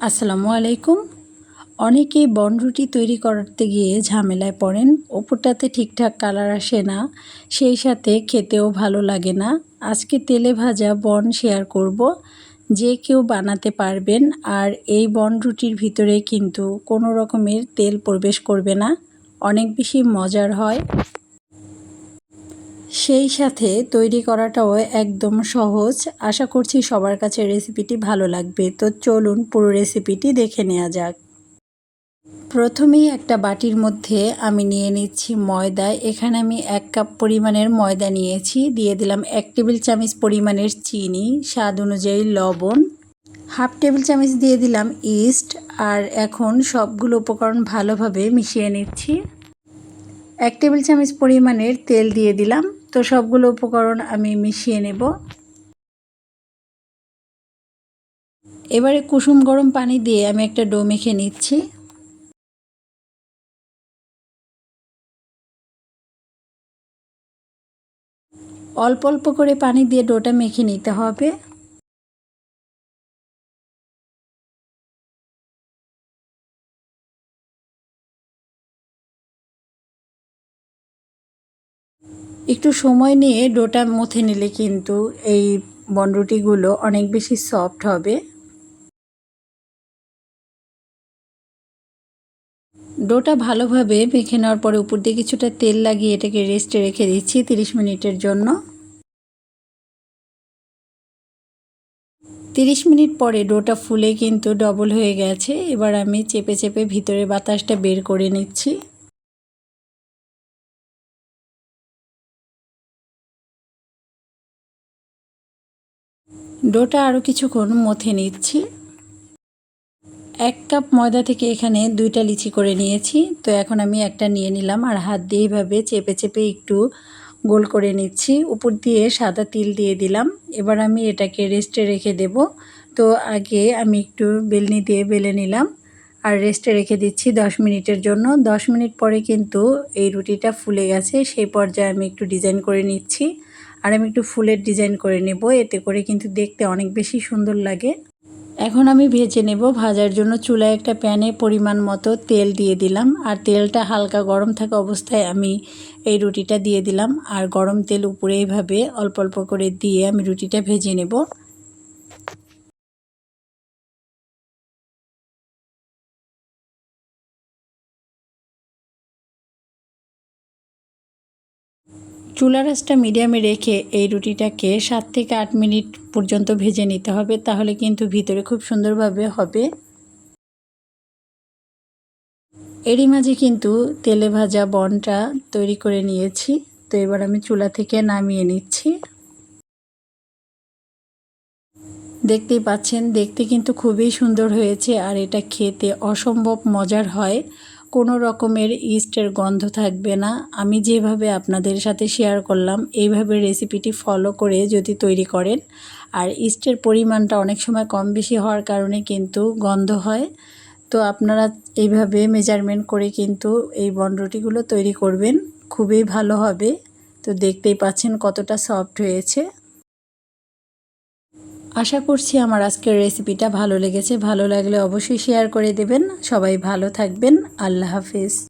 আসসালামু আলাইকুম। অনেকেই বনরুটি তৈরি করতে গিয়ে ঝামেলায় পড়েন। ওপরটাতে ঠিকঠাক কালার আসে না, সেই সাথে খেতেও ভালো লাগে না। আজকে তেলে ভাজা বন শেয়ার করব। যে কেউ বানাতে পারবেন আর এই বনরুটির ভিতরে কিন্তু কোনো রকমের তেল প্রবেশ করবে না। অনেক বেশি মজার হয়। সেই সাথে তৈরি করাটাও একদম সহজ। আশা করছি সবার কাছে রেসিপিটি ভালো লাগবে। তো চলুন পুরো রেসিপিটি দেখে নেওয়া যাক। প্রথমেই একটা বাটির মধ্যে আমি নিয়ে নিচ্ছি ময়দা। এখানে আমি এক কাপ পরিমাণের ময়দা নিয়েছি। দিয়ে দিলাম এক টেবিল চামচ পরিমাণের চিনি, স্বাদ অনুযায়ী লবণ। হাফ টেবিল চামচ দিয়ে দিলাম ইস্ট আর এখন সবগুলো উপকরণ ভালোভাবে মিশিয়ে নিচ্ছি। এক টেবিল চামচ পরিমাণের তেল দিয়ে দিলাম। তো সবগুলো উপকরণ আমি মিশিয়ে নেব। এবারে কুসুম গরম পানি দিয়ে আমি একটা ডো মেখে নিচ্ছি। অল্প অল্প করে পানি দিয়ে ডোটা মেখে নিতে হবে। একটু সময় নিয়ে ডোটা মথে নিলে কিন্তু এই বনরুটিগুলো অনেক বেশি সফট হবে। ডোটা ভালোভাবে মেখে নেওয়ার পরে উপর দিয়ে কিছুটা তেল লাগিয়ে এটাকে রেস্টে রেখে দিচ্ছি 30 মিনিটের জন্য। 30 মিনিট পরে ডোটা ফুলে কিন্তু ডবল হয়ে গেছে। এবার আমি চেপে চেপে ভিতরে বাতাসটা বের করে নিচ্ছি। ডোটা আরও কিছুক্ষণ মথে নিচ্ছি। এক কাপ ময়দা থেকে এখানে দুইটা লিচি করে নিয়েছি। তো এখন আমি একটা নিয়ে নিলাম আর হাত দিয়ে এইভাবে চেপে চেপে একটু গোল করে নিচ্ছি। উপর দিয়ে সাদা তিল দিয়ে দিলাম। এবার আমি এটাকে রেস্টে রেখে দেব। তো আগে আমি একটু বেলনি দিয়ে বেলে নিলাম আর রেস্টে রেখে দিচ্ছি 10 মিনিটের জন্য। 10 মিনিট পরে কিন্তু এই রুটিটা ফুলে গেছে। সেই পর্যায়ে আমি একটু ডিজাইন করে নিচ্ছি। আর আমি একটু ফুলের ডিজাইন করে নেব, এতে করে কিন্তু দেখতে অনেক বেশি সুন্দর লাগে। এখন আমি ভেজে নেব, ভাজার জন্য চুলায় একটা প্যানে পরিমাণ মতো তেল দিয়ে দিলাম। আর তেলটা হালকা গরম থাকা অবস্থায় আমি এই রুটিটা দিয়ে দিলাম। আর গরম তেল উপরে এইভাবে অল্প অল্প করে দিয়ে আমি রুটিটা ভেজে নেব। চুলা রাসটা মিডিয়ামে রেখে এই রুটিটাকে সাত থেকে আট মিনিট পর্যন্ত ভেজে নিতে হবে, তাহলে কিন্তু ভিতরে খুব সুন্দরভাবে হবে। এরই মাঝে কিন্তু তেলে ভাজা বনটা তৈরি করে নিয়েছি, তো এবার আমি চুলা থেকে নামিয়ে নিচ্ছি। দেখতেই পাচ্ছেন, দেখতে কিন্তু খুবই সুন্দর হয়েছে, আর এটা খেতে অসম্ভব মজার হয়। কোনো রকমের ইস্টের গন্ধ থাকবে না। আমি যেভাবে আপনাদের সাথে শেয়ার করলাম, এইভাবে রেসিপিটি ফলো করে যদি তৈরি করেন, আর ইস্টের পরিমাণটা অনেক সময় কম বেশি হওয়ার কারণে কিন্তু গন্ধ হয়। তো আপনারা এইভাবে মেজারমেন্ট করে কিন্তু এই বনরুটিগুলো তৈরি করবেন, খুবই ভালো হবে। তো দেখতেই পাচ্ছেন কতটা সফট হয়েছে। আশা করছি আমার আজকের রেসিপিটা ভালো লেগেছে। ভালো লাগলে অবশ্যই শেয়ার করে দেবেন। সবাই ভালো থাকবেন। আল্লাহ হাফিজ।